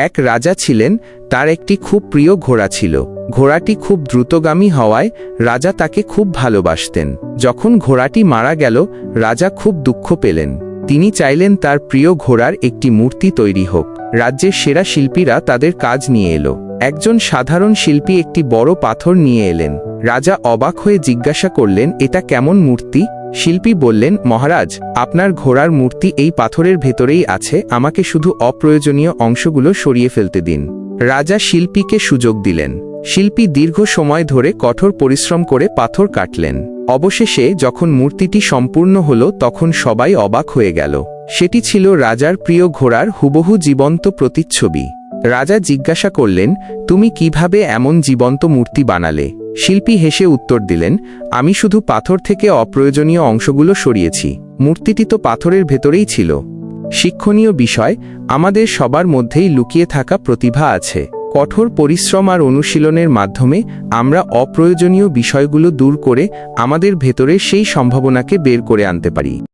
এক রাজা ছিলেন, তার একটি খুব প্রিয় ঘোড়া ছিল। ঘোড়াটি খুব দ্রুতগামী হওয়ায় রাজা তাকে খুব ভালোবাসতেন। যখন ঘোড়াটি মারা গেল, রাজা খুব দুঃখ পেলেন। তিনি চাইলেন তার প্রিয় ঘোড়ার একটি মূর্তি তৈরি হোক। রাজ্যের সেরা শিল্পীরা তাদের কাজ নিয়ে এলো। একজন সাধারণ শিল্পী একটি বড় পাথর নিয়ে এলেন। রাজা অবাক হয়ে জিজ্ঞাসা করলেন, এটা কেমন মূর্তি? শিল্পী বললেন, মহারাজ, আপনার ঘোড়ার মূর্তি এই পাথরের ভেতরেই আছে, আমাকে শুধু অপ্রয়োজনীয় অংশগুলো সরিয়ে ফেলতে দিন। রাজা শিল্পীকে সুযোগ দিলেন। শিল্পী দীর্ঘ সময় ধরে কঠোর পরিশ্রম করে পাথর কাটলেন। অবশেষে যখন মূর্তিটি সম্পূর্ণ হল, তখন সবাই অবাক হয়ে গেল। সেটি ছিল রাজার প্রিয় ঘোড়ার হুবহু জীবন্ত প্রতিচ্ছবি। রাজা জিজ্ঞাসা করলেন, তুমি কীভাবে এমন জীবন্ত মূর্তি বানালে? শিল্পী হেসে উত্তর দিলেন, আমি শুধু পাথর থেকে অপ্রয়োজনীয় অংশগুলো সরিয়েছি। মূর্তিটি তো পাথরের ভেতরেই ছিল। শিক্ষণীয় বিষয়, আমাদের সবার মধ্যেই লুকিয়ে থাকা প্রতিভা আছে। কঠোর পরিশ্রম আর অনুশীলনের মাধ্যমে আমরা অপ্রয়োজনীয় বিষয়গুলো দূর করে আমাদের ভেতরে সেই সম্ভাবনাকে বের করে আনতে পারি।